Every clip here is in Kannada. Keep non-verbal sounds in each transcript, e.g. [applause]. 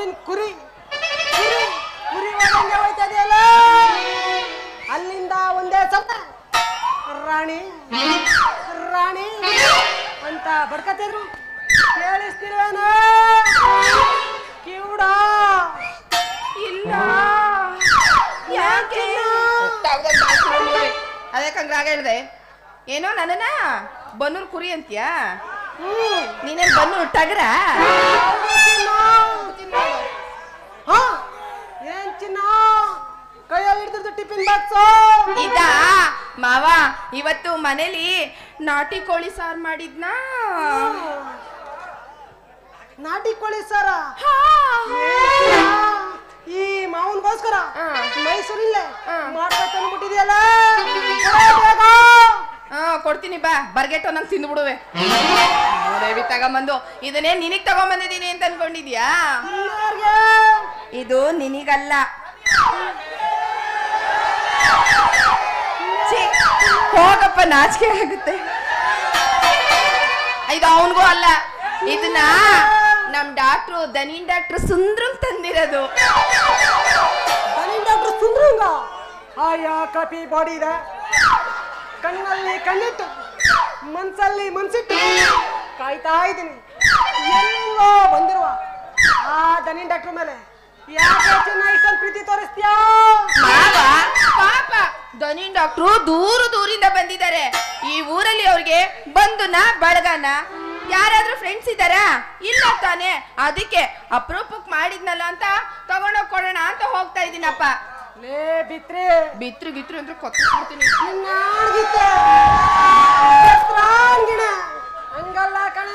ಟಿಫಿನ್ ಕುರಿ. ಕುರಿ ಕುರಿ ಒಳಗೆ ಹೋಯ್ತದೆಯಲ್ಲ? ಅಲ್ಲಿಂದ ಒಂದೇ ಸಲ ರಾಣಿ ರಾಣಿ ಅಂತ ಬಡ್ಕತ್ತಿದ್ರು ಕೇಳಿಸ್ತಿಲ್ವೇನೋ? ಕಿವುಡ? ಇಲ್ಲ? ಯಾಕೆ? ಅದಕ್ಕೆ ಆಗ ಹೇಳ್ದೆ. ಏನೋ ನನ್ನನ್ನ ಬನ್ನೂರ್ ಕುರಿ ಅಂತೀಯಾ? ಹ್ಮ್. ನೀನೇನ್ ಬನ್ನೂರ್ ಟಗರ ಹಾ ಏನ್ ಚಿನ್ನ ಕೈಯಲ್ಲಿ ಹಿಡಿದಿದ್ದು ಟಿಫಿನ್ ಬಾಕ್ಸು. ಇದಾ ಮಾವ ಇವತ್ತು ಮನೇಲಿ ನಾಟಿ ಕೋಳಿ ಸಾರು ಮಾಡಿದ್ನಾ? ನಾಟಿ ಕೋಳಿ ಸಾರ. ಈ ಮಾವನ್ಗೋಸ್ಕರ. ಮೈಸೂರಿಲ್ಲೇ ಹಾ. ಮಾಡ್ಕೊತಂದ್ಬಿಟ್ಟಿದ್ಯಲ್ಲ ಹಾ ಕೊಡ್ತೀನಿ ಬಾ. ಬರ್ಗೆಟ್ಟು ನಂಗೆ ತಿಂದು ಬಿಡುವೆ ದೇವಿ ತಗೊಂಬಂದು. ಇದನ್ನೇ ನಿನಗ್ ತಗೊಂಬಂದಿದ್ದೀನಿ ಅಂತ ಅನ್ಕೊಂಡಿದ್ಯಾ? ಇದು ನಿನಗಲ್ಲ. ಹೋಗಪ್ಪ, ನಾಚಿಕೆ ಆಗುತ್ತೆ. ಇದು ಅವನಿಗೂ ಅಲ್ಲ. ಇದನ್ನ ನಮ್ ಡಾಕ್ಟ್ರು, ದನೀನ್ ಡಾಕ್ಟರ್ ಸುಂದ್ರಂಗ್ ತಂದಿರೋದು. ಡಾಕ್ಟರ್ ಸುಂದ್ರಂಗ? ಆಯಾ ಕಾಪಿ ಬಾಡಿ ಇದೆ? ಕಣ್ಣಲ್ಲಿ ಕಣ್ಣಿಟ್ಟು, ಮನ್ಸಲ್ಲಿ ಮನ್ಸಿಟ್ಟು ಕಾಯ್ತಾ ಇದ್ದೀನಿ. ಎಲ್ಲೋ ಬಂದಿರುವ ಆ ದನಿನ್ ಡಾಕ್ಟರ್ ಮೇಲೆ. ಯಾಕೆ ಚೆನ್ನಾಗಿ ಇಷ್ಟೊಂದು ಪ್ರೀತಿ ತೋರಿಸ್ತೀಯಾ ಮಾವ ಪಾಪ ದನೀನ್ ಡಾಕ್ಟ್ರು ದೂರ ದೂರಿಂದ ಬಂದಿದ್ದಾರೆ. ಈ ಊರಲ್ಲಿ ಅವ್ರಿಗೆ ಬಂಧುನ ಬಳಗನ ಯಾರಾದ್ರೂ ಫ್ರೆಂಡ್ಸ್ ಇದ್ದಾರಾ? ಇಲ್ಲ ತಾನೆ. ಅದಕ್ಕೆ ಅಪ್ರೂಪಕ್ ಮಾಡಿದ್ನಲ್ಲ ಅಂತ ತಗೊಂಡೋಗ್ ಕೊಡೋಣ ಅಂತ ಹೋಗ್ತಾ ಇದೀನಪ್ಪ ಲೇ ಬಿತ್ರಿ. ಬಿತ್ರು ಗಿತ್ರು ಅಂದ್ರೆ ಕೊತ್ತಿಸ್ಬಿಡ್ತೀನಿ ಹಂಗಲ್ಲ ಕಣ.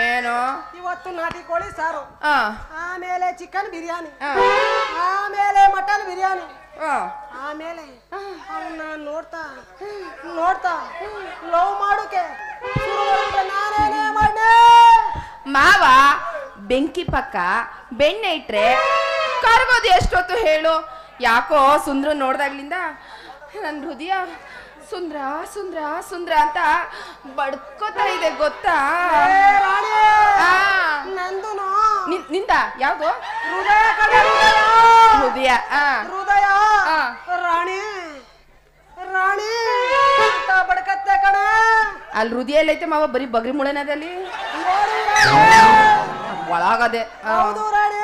ಏನು? ಇವತ್ತು ನಾಟಿ ಕೋಳಿ ಸಾರು. ಆ. ಆಮೇಲೆ ಚಿಕನ್ ಬಿರಿಯಾನಿ. ಆಮೇಲೆ ಮಟನ್ ಬಿರಿಯಾನಿ. ಆಮೇಲೆ ಅವನ್ನ ನೋಡ್ತಾ ನೋಡ್ತಾ ಲವ್ ಮಾಡೋಕೆ ಶುರು ನಾನೇನೇ ಮಾಡ್ದೆ? ಮಾವ ಬೆಂಕಿ ಪಕ್ಕ ಬೆಣ್ಣೆ ಇಟ್ರೆ ಕರ್ಗೋದು ಎಷ್ಟೊತ್ತು ಹೇಳು? ಯಾಕೋ ಸುಂದ್ರ ನೋಡ್ದಾಗ್ಲಿಂದ ನನ್ನ ಹೃದಯ ಸುಂದ್ರ ಸುಂದ್ರ ಸುಂದ್ರ ಅಂತ ಬಡ್ಕೋತಾ ಇದೆ ಗೊತ್ತಾ? ನಿನ್- ನಿಂದ? ಯಾವ್ದು? ಹೃದಯ ಹೃದಯ. ರಾಣಿ ರಾಣಿ ಅಂತ ಬಡ್ಕತ್ತೆ ಕಣ. ಅಲ್ಲಿ ಹೃದಯ ಎಲ್ಲೈತೆ ಮಾವ? ಬರೀ ಬಗ್ರಿ ಮುಳೆನದಲ್ಲಿ ನೋಡಿ ರಾಣಿ. ಒಳಗದೆ. ಹೌದು ರಾಣಿ.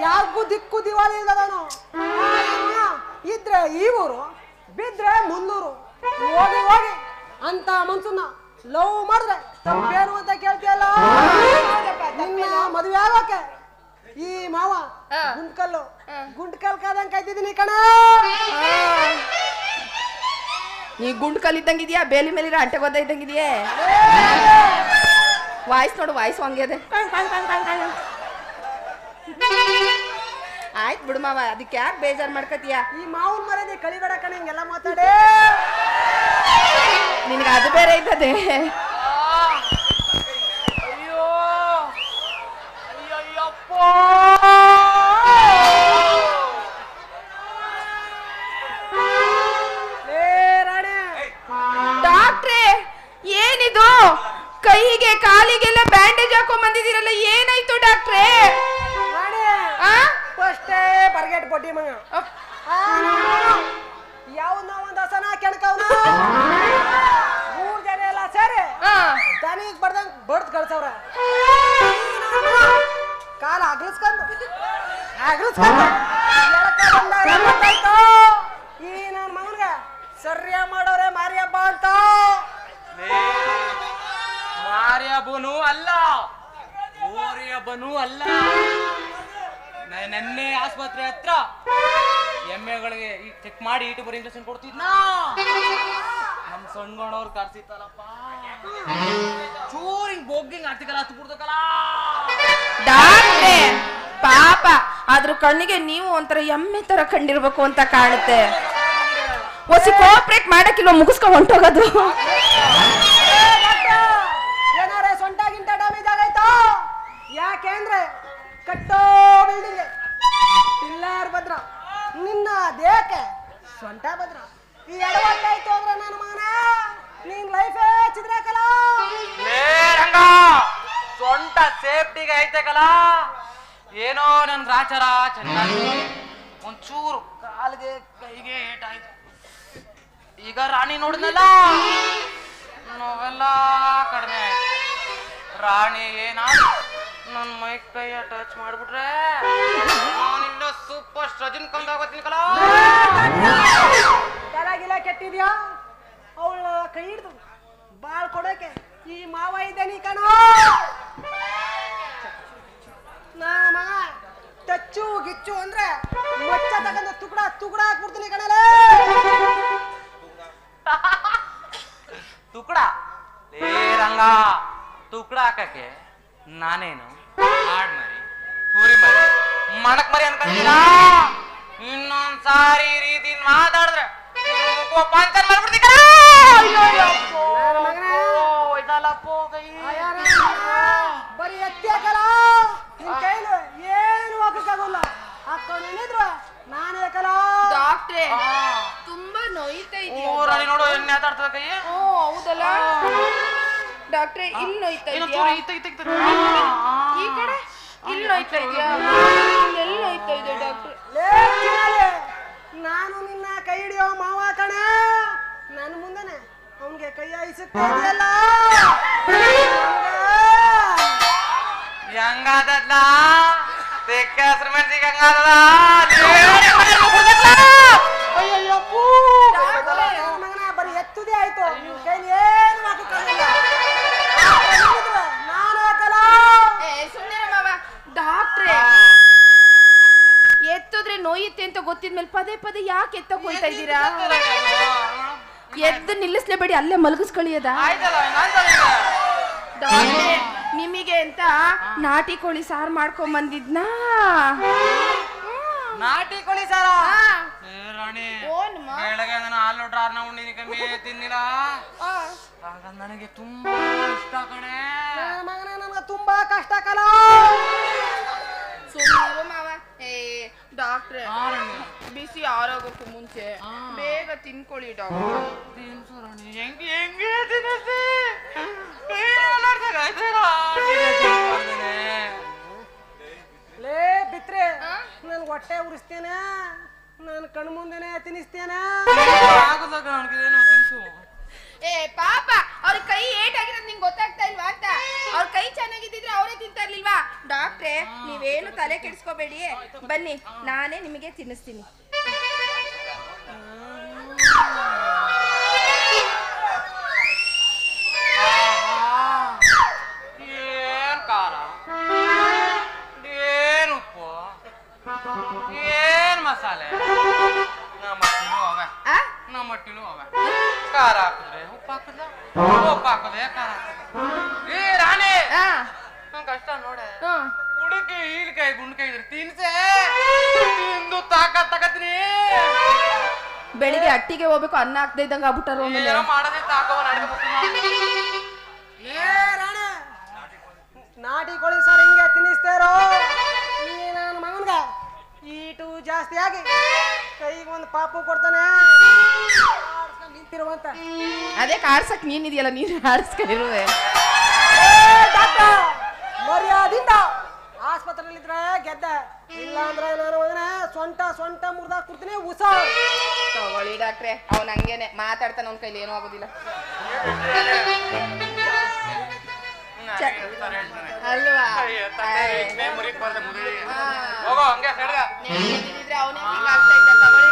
ಯಾಕೂ ದಿಕ್ಕು ದಿವಾಲಿ ಇಲ್ಲದವನು ಇದ್ರೆ ಈ ಊರು ಬಿದ್ರೆ ಮುನ್ನೂರು. ಹೋಗಿ ಹೋಗಿ. ಅಂತ ಮನ್ಸನ್ನ ಲವ್ ಮಾಡಿದ್ರೆ ತಪ್ಪೇನು ಅಂತ ಕೇಳ್ತಿಯಲ್ಲ? ನಿನ್ನ ಮದುವೆ ಆಗೋಕೆ ಈ ಮಾವ ಗುಂಡ್ಕಲ್ಲು. ಗುಂಡ್ಕಲ್ ಕಾದಂಗ್ ಕಾಯ್ತಿದ್ದೀನಿ ಕಣ. ನೀ ಗುಂಡ್ ಕಲ್ಲಿದ್ದಂಗಿದ್ಯಾ ಬೇಲಿ ಮೇಲಿರೋ ಅಂಟೆ ಗೊತ್ತ ಇದ್ದಂಗಿದ್ಯೇ? ವಾಯ್ಸ್ ನೋಡು ವಾಯ್ಸ್ ಹಂಗೆ ಅದೇ ಆಯ್ತು ಬಿಡು ಮಾವ ಅದಕ್ಕೆ ಯಾಕೆ ಬೇಜಾರು ಮಾಡ್ಕತೀಯ ಈ ಮಾವನ್ ಮರದಿ ಕಳಿಬೇಡ ಕಣ ಹಿಂಗೆಲ್ಲ ಮಾತಾಡೇ. ನಿನಗೆ ಅದು ಬೇರೆ ಇದ್ದದೆ ಬಡ್ದ್ ಕಾಲ ಅಗ್ಲಿಸ್ಕೊಂಡು. ಅಗ್ಲಿಸ್ಕೊಂಡು. ಈ ನನ್ ಮಗನ್ಗ ಸರ್ಯ ಮಾಡೋರೆ ಮಾರಿ ಹಬ್ಬ ಅಂತ. ಮಾರ್ಯಬ್ಬನು ಅಲ್ಲ. ಓರಿಯಬ್ಬನು ಅಲ್ಲ. ನೆನ್ನೆ ಆಸ್ಪತ್ರೆ ಹತ್ರ ಎಮ್ಮೆಗಳಿಗೆ ಚೆಕ್ ಮಾಡಿ ಇಟ್ಟು ಬರೀ ಇಂಜೆಕ್ಷನ್ ಕೊಡ್ತಿದ್ನ. ನಮ್ ಗಣೋರು ಕರ್ಸಿತ್ತಲ್ಲಪ್ಪ. ಚೂರ್ ಹಿಂಗ್ ಬೋಗಿಂಗ್ ಆಗ್ತಿಕಲ್ಲ ಹತ್ತು ಬಿಡ್ತಕಲ್ಲ ಪಾಪ ಅದ್ರ ಕಣ್ಣಿಗೆ ನೀವು ಒಂಥರ ಎಮ್ಮೆ ತರ ಕಂಡಿರ್ಬೇಕು ಅಂತ ಕಾಣುತ್ತೆ. ಒಸಿ ಕೋಆಪ್ರೇಟ್ ಮಾಡಕ್ಕಿಲ್ವ ಮುಗಿಸ್ಕೊಂಡು ಹೊಂಟೋಗೋದು? ಕೈಗೆ ಆಯ್ತು. ಈಗ ರಾಣಿ ನೋಡಿದ್ನಲ್ಲ? ನೋವೆಲ್ಲ ಕಡಿಮೆ ಆಯ್ತು. ರಾಣಿ ಏನಾದ್ರು ನನ್ ಮೈ ಕೈಯ ಟಚ್ ಮಾಡ್ಬಿಟ್ರೆ ನಾನಿನ್ನ ಸೂಪರ್ ಸ್ಟ್ರಜಿನ್ ಕಂದಾಗೋತೀನಿ ಕಲ ಕೆಳಗಿಲ್ಲ ಕೆಟ್ಟಿದ್ಯಾ? ಅವಳ ಕೈ ಹಿಡ್ದು ಬಾಳ್ ಕೊಡೋಕೆ ಈ ಮಾವ ಇದ್ದಾನೆ ಕಣೋ. ನಾ ಮಗ ಟಚ್ಚು ಗಿಚ್ಚು ಅಂದ್ರೆ ಮಚ್ಚ ಹಾಕಕ್ಕೆ ನಾನೇನು ಹಾಡ್ ಮರಿ, ಕುರಿ ಮರಿ, ಮಣಕ್ ಮರಿ ಅನ್ಕೊಂತೀರಾ? ಇನ್ನೊಂದ್ ಸಾರಿ ಈ ರೀತಿ ಮಾತಾಡಿದ್ರೆ ಪಂಚರ್ ಮಾಡ್ಬಿಡ್ತೀನಿ ನಾನು ನಿನ್ನ ಕೈ ಹಿಡಿಯೋ ಮಾವ ಕಣ. ನನ್ನ ಮುಂದನೆ ಅವನ್ಗೆ ಕೈ ಹಾಯಿಸುತ್ತಾ ಇದೆಯಲ್ಲ? ಹೆಂಗಾದದ್ಲ ತೆಕ್ಕ ಹಸ್ರು ಮೆಣಸಿಗೆ ಹೆಂಗಾದದ ಅಂತ ಗೊತ್ತಿದ್ಮೇಲೆ ಪದೇ ಪದೇ ಯಾಕೆ ಎತ್ತಕ್ ಹೋಯ್ತಾ ಇದ್ದೀರಾ? ಎದ್ದು ನಿಲ್ಲಿಸ್ಲೇಬೇಡಿ ಅಲ್ಲೇ ಮಲಗಿಸ್ಕೊಳ್ಳಿಯದ? ನಿಮಗೆ ಅಂತ ನಾಟಿ ಕೋಳಿ ಸಾರು ಮಾಡ್ಕೊಂಡ್ ಬಂದಿದ್ನಾ ನಾಟಿ ಕೋಳಿ ಸಾರ? ರಾಣಿ? ಬೆಳಗ್ಗೆ ನಾನು ಹಾಲು ಡ್ರಾರ್ನ ಉಂಡಿನಿ ಕಮ್ಮಿ ತಿನ್ನಿಲ್ಲ? ಆಗ ನನಗೆ ತುಂಬಾ ಇಷ್ಟ ಕಣೆ. ಮಗನ ನನಗೆ ತುಂಬಾ ಕಷ್ಟ ಕಲ. ಮಾವ. ಏ ಡಾಕ್ಟ್ರೆ ಬಿಸಿ ಆರೋಗಕ್ಕೂ ಮುಂಚೆ. ಬೇಗ ತಿನ್ಕೊಳ್ಳಿ ಡಾಕ್ಟರ್ ಹೆಂಗೆ ಹೆಂಗೆ ತಿನ್ನಿಸಿ? ಲೇ ಬಿತ್ರೆ ನನ್ ಹೊಟ್ಟೆ ಉರಿಸ್ತೇನೆ? ನಾನು ಕಣ್ ಮುಂದೆನೆ ತಿನ್ನಿಸ್ತೇನೆ? ಆಗುದ ಕಣ ಅವ್ನಿಗೇನು ತಿನ್ಸು. ಏ ಅವ್ರ ಕೈ ಏಟಾಗಿರೋದು ನಿಂಗೆ ಗೊತ್ತಾಗ್ತಾ ಇಲ್ವಾ ಅಂತ? ಅವ್ರ ಕೈ ಚೆನ್ನಾಗಿದ್ದಿದ್ರೆ ಅವರೇ ತಿಂತಾ ಇರ್ಲಿಲ್ವಾ ಡಾಕ್ಟ್ರೆ ನೀವೇನು ತಲೆ ಕೆಡಿಸ್ಕೋಬೇಡಿ. ಬನ್ನಿ ನಾನೇ ನಿಮಗೆ ತಿನ್ನಿಸ್ತೀನಿ. ತಿಂದು ತಾಕತ್ ತಗತ್ತೀನಿ ಬೆಳಿಗ್ಗೆ ಅಟ್ಟಿಗೆ ಹೋಗ್ಬೇಕು ಅನ್ನ ಹಾಕ್ದೇ ಇದ್ದಂಗ ಆಗ್ಬಿಟ್ಟಾರ ಆಮೇಲೆ. ಏನೋ ಮಾಡದೆ ತಾಕವ ಏ ರಾಣೆ. ನಾಟಿ ಕೋಳಿ ಸರ್ ಹಿಂಗೆ ತಿನ್ನಿಸ್ತೇರೋ? ಈ ನನ್ನ ಮಗನ್ಗ ಈಟು ಜಾಸ್ತಿ ಆಗಿ ಕೈಗೆ ಒಂದು ಪಾಪು ಕೊಡ್ತಾನೆ. ಆಡ್ಸ್ಕೊಂಡ್ ನಿಂತಿರುವಂತ. ಅದೇ ಕಾರ್ಸಕ್ ನೀನಿದೆಯಲ್ಲ ನೀನು ಆಡಿಸ್ಕೊಂಡಿರುವೆ ಏ ಡಾಕ್ಟರ್ ಮರ್ಯಾದಿಂದ ಆಸ್ಪತ್ರೆಯಲ್ಲಿದ್ರೆ ಗೆದ್ದ. ಇಲ್ಲ ಅಂದ್ರೆ ನಾನು ಮಗನೇ ಸೊಂಟ ಸೊಂಟ ಮುರ್ದಾಕ್ ಕೊಡ್ತೀನಿ ಉಸ. ತಗೊಳ್ಳಿ ಡಾಕ್ಟ್ರೆ ಅವ್ನ ಹಂಗೇನೆ ಮಾತಾಡ್ತಾನೆ ಅವ್ನ ಕೈಲಿ ಏನೂ ಆಗೋದಿಲ್ಲ. ಅಲ್ವಾ. ಹೋಗೋ ಅವನೇ ಆಗ್ತಾ ಇದ್ದ ತಗೊಳ್ಳಿ.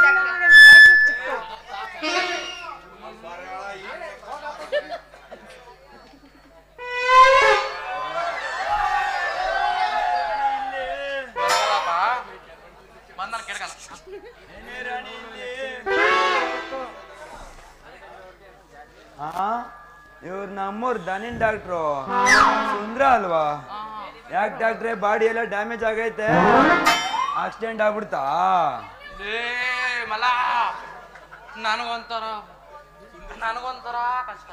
ದನಿನ್ ಡಾಕ್ಟ್ರು. ಸುಂದ್ರ ಅಲ್ವಾ? ಯಾಕೆ ಡಾಕ್ಟ್ರೆ ಬಾಡಿ ಎಲ್ಲ ಡ್ಯಾಮೇಜ್ ಆಗೈತೆ. ಆಕ್ಸಿಡೆಂಟ್ ಆಗ್ಬಿಡ್ತಾ? ನನಗೊಂತರ ಮಲ. ನನಗೊಂಥರ ನನಗೊಂಥರ ಕಷ್ಟ.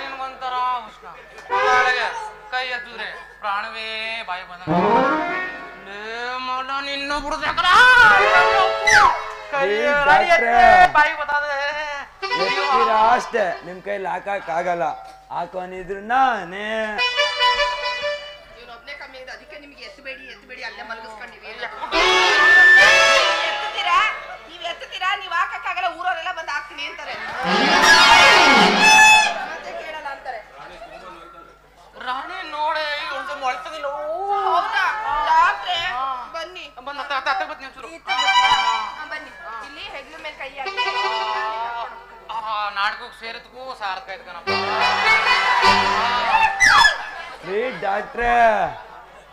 ನಿನಗೊಂಥರ ಉಷ್ಣ ಕೈ ಎತ್ತಿದ್ರೆ ಪ್ರಾಣವೇ ಬಾಯಿ ಬಂದ ನಿನ್ನೂ ಮಲ ನಿನ್ನ ಬಿಡ್ಬೇಕಲ್ಲ. ಬಾಯಿ ಬರ್ತದೆ ಅಷ್ಟೇ. ನಿಮ್ ಕೈಲಿ ಹಾಕಕ್ ಆಗಲ್ಲ. ಹಾಕೊಂಡಿದ್ರು ನಾನೇ. ನೀವೊಬ್ನೇ ಕಮ್ಮಿ ಇದೆ ಅದಕ್ಕೆ ನಿಮಗೆ ಎತ್ತಬೇಡಿ ಎತ್ತಬೇಡಿ ಅಲ್ಲೇ ಮಲಗಿಸ್ಕೊಂಡಿವಿ ಎತ್ತುತ್ತೀರಾ? ನೀವು ಎತ್ತುತ್ತೀರಾ? ನೀವು ಹಾಕಕ್ಕಾಗಲ್ಲ ಊರವರೆಲ್ಲ ಬಂದು ಹಾಕ್ತೀನಿ ಅಂತಾರೆ. ಮತ್ತೆ ಕೇಳಲ್ಲ ಅಂತಾರೆ. ರಾಣಿ ನೋಡೆ ಒಂದು ಮೊಳತದಿಲ್ಲ ಹೌದಾ? ಜಾತ್ರೆ. ಬನ್ನಿ. ಬಂದ ಹತ್ರ ಹತ್ರ ಬರ್ತೀನಿ ಒಂಚೂರು. ನಾಟಕಕ್ಕೆ ಸೇರಿದ್ಕೂ ಸಾರ್ಥಕ ಆಯ್ತು ಕಣಪ್ಪ. ರೀ ಡಾಕ್ಟ್ರೇ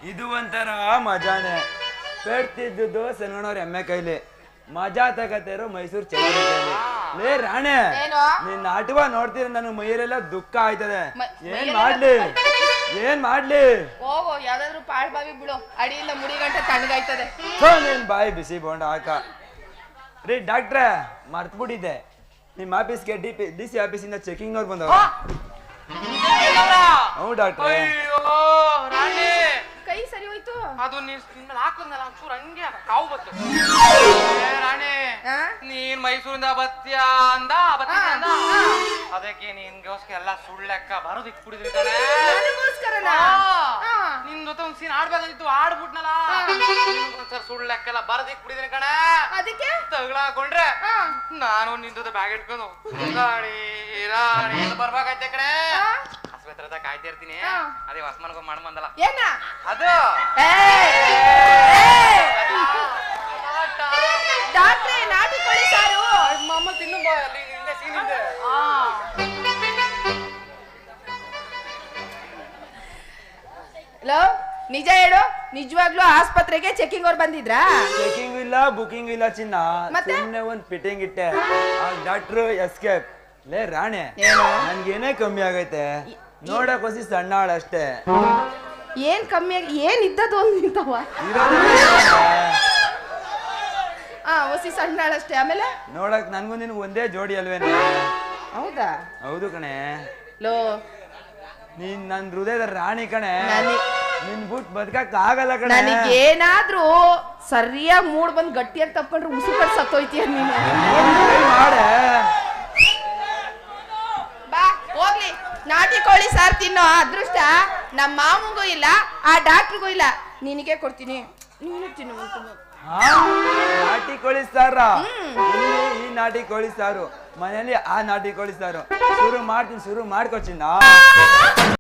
ಇದು ಒಂಥರ ಮಜಾನೆ. ಪೇಡ್ತಿದ್ದು ಸನ್ಗಣವ್ರ ಎಮ್ಮೆ ಕೈಲಿ. ಮಜಾ ತಗತಿರೋ ಮೈಸೂರು ಚಂದ್ರ ಲೇ ರಾಣೆ ಏನು? ನಿನ್ನ ಆಟವ ನೋಡ್ತೀರ ನನಗೆ ಮೈರೆಲ್ಲ ದುಃಖ ಆಯ್ತದೆ. ಏನ್ ಮೈಯೆಲ್ಲ ಮಾಡ್ಲಿ? ಏನ್ ಮಾಡ್ಲಿ? ಹೋಗೋ ಯಾವ್ದಾದ್ರು ಪಾಳ್ ಬಾವಿ ಬಿಡು. ಅಡಿಯಿಂದ ಮುಡಿ ಗಂಟೆ ತಣ್ಣಗಾಯ್ತದೆ. ನಿನ್ ಬಾಯಿ ಬಿಸಿ ಬೋಂಡ ಹಾಕ. ರೀ ಡಾಕ್ಟ್ರೇ ಮರ್ತ್ಬಿಟ್ಟಿದ್ದೆ. ನಿಮ್ಮ ಆಫೀಸ್ಗೆ ಡಿ ಪಿ ಡಿ ಸಿ ಆಫೀಸಿಂದ ಚೆಕಿಂಗ್ ಅವ್ರು ಬಂದವ ಹ್ಞೂ ಡಾಕ್ಟರ್. ಅಯ್ಯೋ ರಾಣಿ. ಅದು ನೀನ್ ನಿನ್ನ ಹಾಕುದ್ನಲ್ಲ ಒಂಚೂರು ಹಂಗೆ ಕಾವು ಬತ್ತು. ಏ ರಾಣಿ? ನೀನ್ ಮೈಸೂರಿಂದ ಬತ್ತೀಯ ಅಂದ ಬತ್ತೀಯ ಅಂದ. ಅದಕ್ಕೆ ನಿನ್ಗೋಸ್ಕರ ಎಲ್ಲ ಸುಳ್ಳೆಕ್ಕ ಬರೋದಿಕ್ ಕಣೆ ನನಗೋಸ್ಕರನಾ? ಆ. ನಿನ್ ಜೊತೆ ಒಂದ್ ಸೀನ್ ಆಡ್ಬೇಕಾಗಿತ್ತು ಆಡ್ಬಿಟ್ನಲ್ಲ. ಒಂದ್ಸಲ ಸುಳ್ಳೆಕ್ಕೆಲ್ಲ ಬರೋದು ಇಟ್ಬಿಡಿದ್ರಿ ಕಣೆ. ಅದಕ್ಕೆ? ತಗಳಾಕೊಂಡ್ರೆ ಆ. ನಾನು ನಿನ್ ಜೊತೆ ಬ್ಯಾಗ್ ಇಟ್ಕೊಂಡು ರಾಣಿ ರಾಣಿ ಅಂತ ಬರ್ಬೇಕಾಯ್ತೆ ಕಣೆ? ಆ. ಆಸ್ಪತ್ರೆ ಹತ್ರ ಕಾಯ್ತಾ ಇರ್ತೀನಿ. ಆ. ಅದೇ ಹೊಸ್ಮನ್ಗ ಮಾಡ್ ಬಂದಲ್ಲ. ಏನ? ಅದು. ಡಾಕ್ಟ್ರೆ ನಾಟಿ ಕೋಳಿ ಸಾರು. ಮಾಮ ತಿನ್ನು ಬಾ ಅಲ್ಲಿ ಹಿಂದೆ ಸೀನ್ ಹಿಂದೆ ಲೋ ನಿಜ ಹೇಳು ನಿಜವಾಗ್ಲೂ ಆಸ್ಪತ್ರೆಗೆ ಚೆಕಿಂಗ್ ಅವ್ರು ಬಂದಿದ್ರಾ? ಚೆಕಿಂಗ್ ಇಲ್ಲ ಬುಕಿಂಗ್ ಇಲ್ಲ ಚಿನ್ನ. ಮತ್ತೆ? ಸುಮ್ಮನೆ ಒಂದ್ ಫಿಟ್ಟಿಂಗ್ ಇಟ್ಟೆ. ಆ ಡಾಕ್ಟ್ರು ಎಸ್ಕೇಪ್ ಲೇ ರಾಣೆ ಏನು? ನನ್ಗೇನೇ ಕಮ್ಮಿ ಆಗೈತೆ? ನೋಡಕ್ ಹೊಸಿ ಸಣ್ಣ ಆಳ್ ಅಷ್ಟೇ. ಏನ್ ಕಮ್ಮಿ ಆಗಿ ಏನ್ ಇದ್ದದ್ದು ಒಂದ್ ನಿಂತವ ಹಾ [laughs] ಹೊಸಿ ಸಣ್ಣಾಳ ಅಷ್ಟೇ. ಆಮೇಲೆ? ನೋಡಕ್ ನನ್ಗೂ ನಿನ್ಗೂ ಒಂದೇ ಜೋಡಿ ಅಲ್ವೇನ? ಹೌದಾ? ಹೌದು ಕಣೆ. ಲೋ. ನೀನ್ ನನ್ ಹೃದಯದ ರಾಣಿ ಕಣೆ. ನಿನ್ ಬುಟ್ ಬದುಕಕ್ ಆಗಲ್ಲ ಕಣೆ. ನನಗೇನಾದ್ರೂ ಸರಿಯಾಗಿ ಮೂಡ್ ಬಂದ್ ಗಟ್ಟಿಯಾಗಿ ತಪ್ಕೊಂಡ್ರೆ ಉಸಿ ಕಟ್ ಸತ್ತೋಯ್ತೀಯ ನೀನು? ಮಾಡೆ ಬಾ ಹೋಗ್ಲಿ ನಾಟಿ ಕೋಳಿ ಸಾರ್ ತಿನ್ನೋ ಅದೃಷ್ಟ ನಮ್ಮ ಮಾಮಂಗೂ ಇಲ್ಲ ಆ ಡಾಕ್ಟ್ರಿಗೂ ಇಲ್ಲ. ನಿನಗೆ ಕೊಡ್ತೀನಿ. ನೀನು ತಿನ್ನು? ನಾಟಿ ಕೋಳಿ ಸಾರ? ಈ ನಾಟಿ ಕೋಳಿ ಸಾರು. ಮನೆಯಲ್ಲಿ ಆ ನಾಟಿ ಕೋಳಿ ಸಾರು. ಶುರು ಮಾಡ್ತೀನಿ ಶುರು ಮಾಡ್ಕೊಚಿನ್ನ